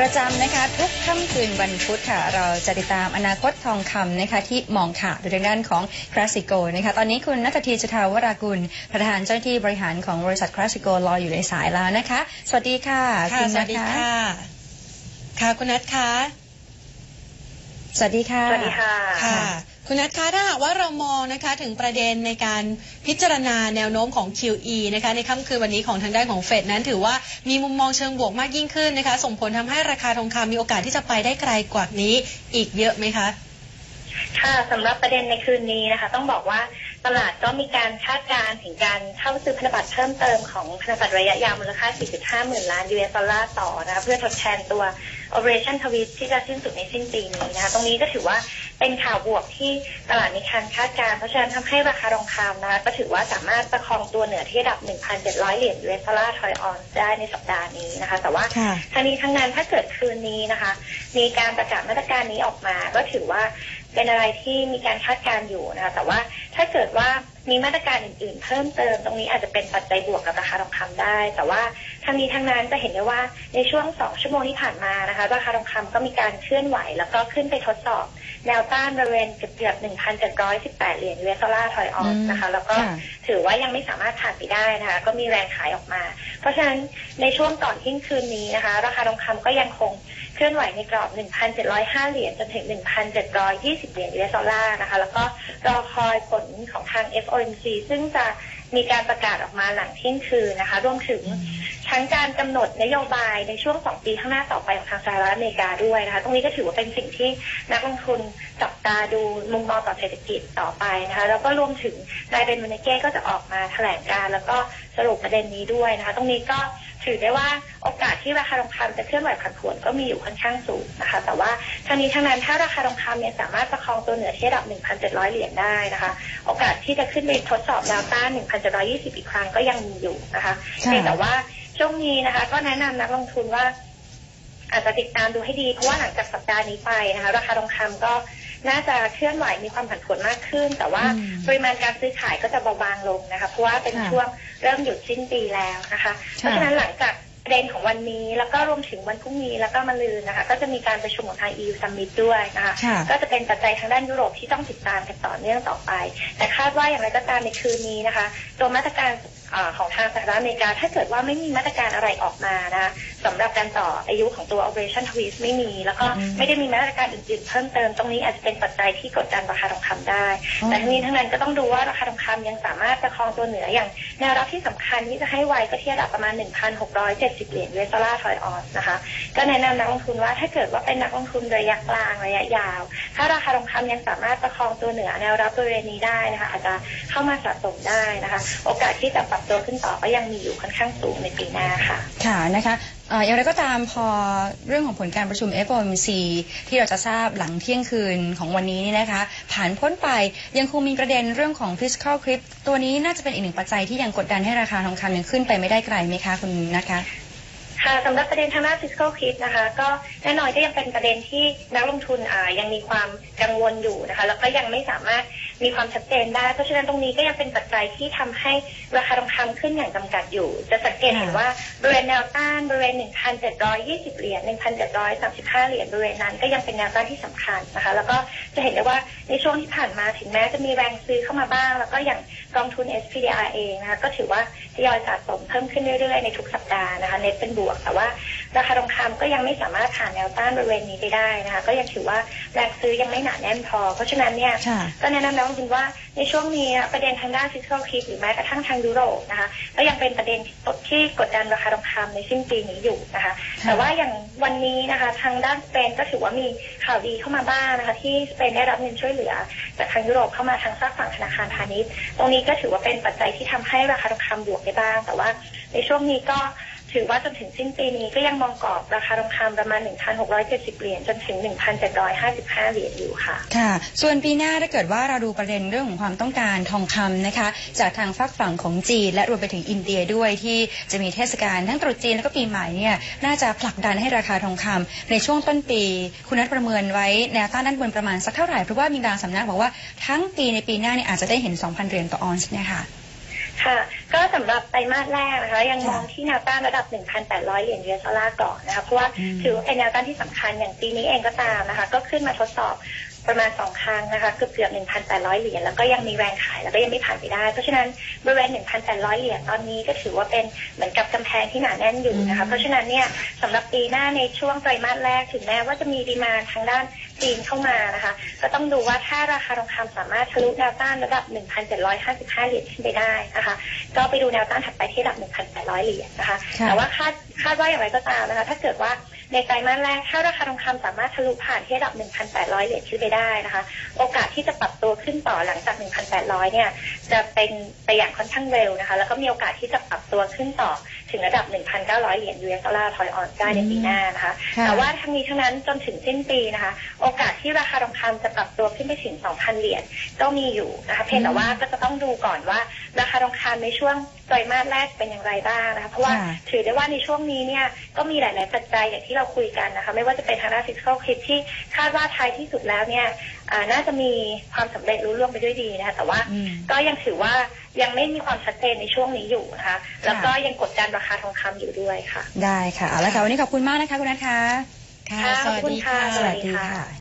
ประจำนะคะทุกค่ำคืนวันพุธค่ะ เราจะติดตามอนาคตทองคำนะคะที่มองขาดโดยทางด้านของคลาสสิโกนะคะตอนนี้คุณนัททีจทาวรากุล ประธานเจ้าหน้าที่บริหารของบริษัทคลาสสิโกรออยู่ในสายแล้วนะคะ สวัสดีค่ะค่ะณสวัสดีนัทค่ะค่ะคุณนัทคะสวัสดีค่ะสวัสดีค่ะค่ะ คุณนัทคะถ้าหากว่าเรามองนะคะถึงประเด็นในการพิจารณาแนวโน้มของ QE นะคะในค่ำคืนวันนี้ของทางด้านของเฟดนั้นถือว่ามีมุมมองเชิงบวกมากยิ่งขึ้นนะคะ ส่งผลทำให้ราคาทองคำมีโอกาสที่จะไปได้ไกลกว่านี้อีกเยอะไหมคะ ค่ะสำหรับประเด็นในคืนนี้นะคะ ต้องบอกว่า ตลาดก็มีการคาดการณ์ถึงการเข้าซื้อพันธบัตรเพิ่มเติมของพันธบัตรระยะยาวมูลค่า 4.5 หมื่นล้านดอลลาร์ต่อนะคะเพื่อทดแทนตัว Operation Twist ที่จะสิ้นสุดในสิ้นปีนี้นะคะตรงนี้ก็ถือว่าเป็นข่าวบวกที่ตลาดมีการคาดการณ์เพราะฉะนั้นทำให้ราคาทองคำนะคะก็ถือว่าสามารถประคองตัวเหนือที่ระดับ 1,700 เหรียญดอลลาร์ทอยออนได้ในสัปดาห์นี้นะคะ แต่ว่าทั้งนี้ทั้งนั้นถ้าเกิดคืนนี้นะคะ มีการประกาศมาตรการนี้ออกมาก็ถือว่า เป็นอะไรที่มีการคาดการณ์อยู่นะคะแต่ว่าถ้าเกิดว่า มีมาตรการอื่น ๆ เพิ่มเติม ตรงนี้อาจจะเป็นปัจจัยบวกกับราคาทองคำได้ แต่ว่าทั้งนี้ทั้งนั้นจะเห็นได้ว่าในช่วงสองชั่วโมงที่ผ่านมานะคะราคาทองคำก็มีการเคลื่อนไหว แล้วก็ขึ้นไปทดสอบ แนวต้านบริเวณเกือบๆ1,718 เหรียญ US ดอลลาร์ทอยออนซ์นะคะ แล้วก็ค่ะถือว่ายังไม่สามารถผ่านไปได้นะคะ ก็มีแรงขายออกมา เพราะฉะนั้นในช่วงก่อนเที่ยงคืนนี้นะคะ ราคาทองคำก็ยังคงเคลื่อนไหวในกรอบ 1,705 เหรียญจนถึง 1,720 เหรียญ US ดอลลาร์นะคะ แล้วก็รอคอยผลของทาง OMG ซึ่งจะมีการประกาศออกมาหลังเที่ยงคืนนะคะ รวมถึงทั้งการกำหนดนโยบายในช่วง 2 ปีข้างหน้าต่อไปของทางสหรัฐอเมริกาด้วยนะคะ ตรงนี้ก็ถือว่าเป็นสิ่งที่นักลงทุนจับตาดูมุมมองต่อเศรษฐกิจต่อไปนะคะ แล้วก็รวมถึงนายเบนมนเก้ก็จะออกมาแถลงการแล้วก็ สรุปประเด็นนี้ด้วยนะคะ ตรงนี้ก็ถือได้ว่าโอกาสที่ราคาทองคำจะเคลื่อนไหวผันผวนก็มีอยู่ค่อนข้างสูงนะคะ แต่ว่าทั้งนี้ทั้งนั้นถ้าราคาทองคำเนี่ยสามารถประคองตัวเหนือที่ระดับ 1,700 เหรียญได้นะคะ โอกาสที่จะขึ้นไปทดสอบแนวต้าน 1,720 อีกครั้งก็ยังมีอยู่นะคะค่ะเพียงแต่ว่าช่วงนี้นะคะ ก็แนะนำนักลงทุนว่าอาจจะติดตามดูให้ดี เพราะว่าหลังจากสัปดาห์นี้ไปนะคะ ราคาทองคำก็ น่าจะเคลื่อนไหวมีความผันผวนมากขึ้น แต่ว่าอืมปริมาณการซื้อขายก็จะเบาบางลงนะคะเพราะว่าเป็นค่ะช่วงเริ่มหยุดสิ้นปีแล้วนะคะเพราะฉะนั้นหลังจากประเด็นของวันนี้แล้วก็รวมถึงวันพรุ่งนี้แล้วก็มะรืนนะคะ ก็จะมีการประชุมของทาง EU Summit ด้วยนะคะค่ะก็จะเป็นปัจจัยทางด้านยุโรปที่ต้องติดตามกันต่อเนื่องต่อไป แต่คาดว่าอย่างไรก็ตามในคืนนี้นะคะตัวมาตรการเอ่อของทางสหรัฐอเมริกาถ้าเกิดว่าไม่มีมาตรการอะไรออกมานะคะสำหรับการต่ออายุของตัว Operation Twist ไม่มี แล้วก็อืมไม่ได้มีมาตรการอื่นๆ เพิ่มเติมตรงนี้อาจจะเป็นปัจจัยที่กดดันราคาทองคำได้อ๋อแต่ทั้งนี้ทั้งนั้นก็ต้องดูว่าราคาทองคำยังสามารถประคองตัวเหนืออย่างแนวรับที่สำคัญที่จะให้ไวก็ที่ระดับประมาณ 1,670 เหรียญ US ดอลลาร์ทอยออนซ์นะคะ ก็แนะนำนักลงทุนว่าถ้าเกิดว่าเป็นนักลงทุนระยะกลางระยะยาว ถ้าราคาทองคำยังสามารถประคองตัวเหนือแนวรับบริเวณนี้ได้นะคะอาจจะเข้ามาสะสมได้นะคะ โอกาสที่จะปรับตัวขึ้นต่อก็ยังมีอยู่ค่อนข้างสูงในปีหน้าค่ะ ค่ะนะคะ เอ่ออย่างไรก็ตามพอเรื่องของผลการประชุม FOMC ที่เราจะทราบหลังเที่ยงคืนของวันนี้นี่นะคะ ผ่านพ้นไปยังคงมีประเด็นเรื่องของ fiscal cliff ตัวนี้น่าจะเป็นอีกหนึ่งปัจจัยที่ยังกดดันให้ราคาทองคำยังขึ้นไปไม่ได้ไกลไหมคะคุณนัทคะค่ะสำหรับประเด็นทางด้าน fiscal cliff นะคะ ก็แน่นอนก็ยังเป็นประเด็นที่นักลงทุนอ่ายังมีความกังวลอยู่นะคะ แล้วก็ยังไม่สามารถ มีความชัดเจนได้ เพราะฉะนั้นตรงนี้ก็ยังเป็นปัจจัยที่ทำให้ราคาทองคำขึ้นอย่างจำกัดอยู่ จะสังเกตเห็นว่าบริเวณแนวต้านบริเวณ 1,720 เหรียญ 1,735 เหรียญบริเวณนั้นก็ยังเป็นแนวต้านที่สำคัญนะคะ แล้วก็จะเห็นได้ว่าในช่วงที่ผ่านมาถึงแม้จะมีแรงซื้อเข้ามาบ้าง แล้วก็อย่างกองทุน SPDR เองนะคะก็ถือว่าทยอยสะสมเพิ่มขึ้นเรื่อยๆในทุกสัปดาห์นะคะเน็ตเป็นบวกแต่ว่าราคาทองคำก็ยังไม่สามารถผ่านแนวต้านบริเวณนี้ไปได้นะคะก็ยังถือว่าแรงซื้อยังไม่หนาแน่นพอ เพราะฉะนั้นเนี่ยค่ะก็แนะนำนักลงทุนว่าในช่วงนี้ประเด็นทางด้าน fiscal cliff หรือแม้กระทั่งทางยุโรปนะคะก็ยังเป็นประเด็นที่กดดันราคาทองคำในสิ้นปีนี้อยู่นะคะ แต่ว่าอย่างวันนี้นะคะทางด้านสเปนก็ถือว่ามีข่าวดีเข้ามาบ้างนะคะ ที่สเปนได้รับเงินช่วยเหลือจากทางยุโรปเข้ามาทางฝากฝั่งธนาคารพาณิชย์ ตรงนี้ก็ถือว่าเป็นปัจจัยที่ทำให้ราคาทองคำบวกได้บ้าง แต่ว่าในช่วงนี้ก็ ถือว่าจนถึงสิ้นปีนี้ก็ยังมองกรอบราคาทองคำประมาณ 1,670 เหรียญจนถึง 1,755 เหรียญอยู่ค่ะ ค่ะ ส่วนปีหน้าถ้าเกิดว่าเราดูประเด็นเรื่องของความต้องการทองคำนะคะ จากทางฝากฝั่งของจีน และรวมไปถึงอินเดียด้วยที่จะมีเทศกาลทั้งตรุษจีนแล้วก็ปีใหม่เนี่ยน่าจะผลักดันให้ราคาทองคำในช่วงต้นปี คุณนัทประเมินไว้แนวต้านด้านบนประมาณสักเท่าไหร่เพราะว่ามีบางสำนักบอกว่าทั้งปีในปีหน้าเนี่ยอาจจะได้เห็น 2,000 เหรียญต่อออนซ์เนี่ยค่ะ ค่ะ ก็สำหรับไตรมาสแรกนะคะ ยังมองที่แนวต้านระดับ 1,800 เหรียญ US ดอลลาร์ก่อนนะคะ เพราะว่าอืมถือว่าเป็นแนวต้านที่สำคัญอย่างปีนี้เองก็ตามนะคะ ก็ขึ้นมาทดสอบประมาณ 2 ครั้งนะคะเกือบเกือบ1,800 เหรียญแล้วก็ยังมีแรงขายแล้วก็ยังไม่ผ่านไปได้ เพราะฉะนั้นบริเวณ 1,800 เหรียญตอนนี้ก็ถือว่าเป็นเหมือนกับกำแพงที่หนาแน่นอยู่นะคะ เพราะฉะนั้นเนี่ยสำหรับปีหน้าในช่วงไตรมาสแรกถึงแม้ว่าจะมีดีมานทางด้าน จีนเข้ามานะคะ ก็ต้องดูว่าถ้าราคาทองคำสามารถทะลุแนวต้านระดับ 1,755 เหรียญขึ้นไปได้นะคะ ก็ไปดูแนวต้านถัดไปที่ระดับ 1,800 เหรียญนะคะค่ะแต่ว่าคาดคาดว่าอย่างไรก็ตามนะคะ ถ้าเกิดว่าในไตรมาสแรก ถ้าราคาทองคำสามารถทะลุผ่านที่ระดับ 1,800 เหรียญขึ้นไปได้นะคะ โอกาสที่จะปรับตัวขึ้นต่อหลังจาก 1,800 เนี่ย จะเป็นไปอย่างค่อนข้างเร็วนะคะ แล้วก็มีโอกาสที่จะปรับตัวขึ้นต่อ ถึงระดับ 1,900 เหรียญ US ดอลลาร์ถอยออนได้ในปีหน้านะคะค่ะแต่ว่าทั้งนี้ทั้งนั้นจนถึงสิ้นปีนะคะ โอกาสที่ราคาทองคำจะปรับตัวขึ้นไปถึง 2,000 เหรียญก็มีอยู่นะคะ เพียงแต่ว่าก็จะต้องดูก่อนว่า ราคาทองคำในช่วงไตรมาสแรกเป็นอย่างไรบ้างนะคะเพราะว่าค่ะถือได้ว่าในช่วงนี้เนี่ยก็มีหลาย ๆ ปัจจัยอย่างที่เราคุยกันนะคะ ไม่ว่าจะเป็นทางด้าน fiscal cliff ที่คาดว่าท้ายที่สุดแล้วเนี่ยอ่าน่าจะมีความสำเร็จรุ่ล่วงไปด้วยดีนะคะแต่ว่าอืมก็ยังถือว่ายังไม่มีความชัดเจนในช่วงนี้อยู่นะคะแล้วก็ยังกดดันราคาทองคำอยู่ด้วยค่ะ ได้ค่ะเอาละค่ะวันนี้ขอบคุณมากนะคะคุณนัทคะค่ะค่ะสวัสดีขอบคุณค่ะค่ะสวัสดีค่ะ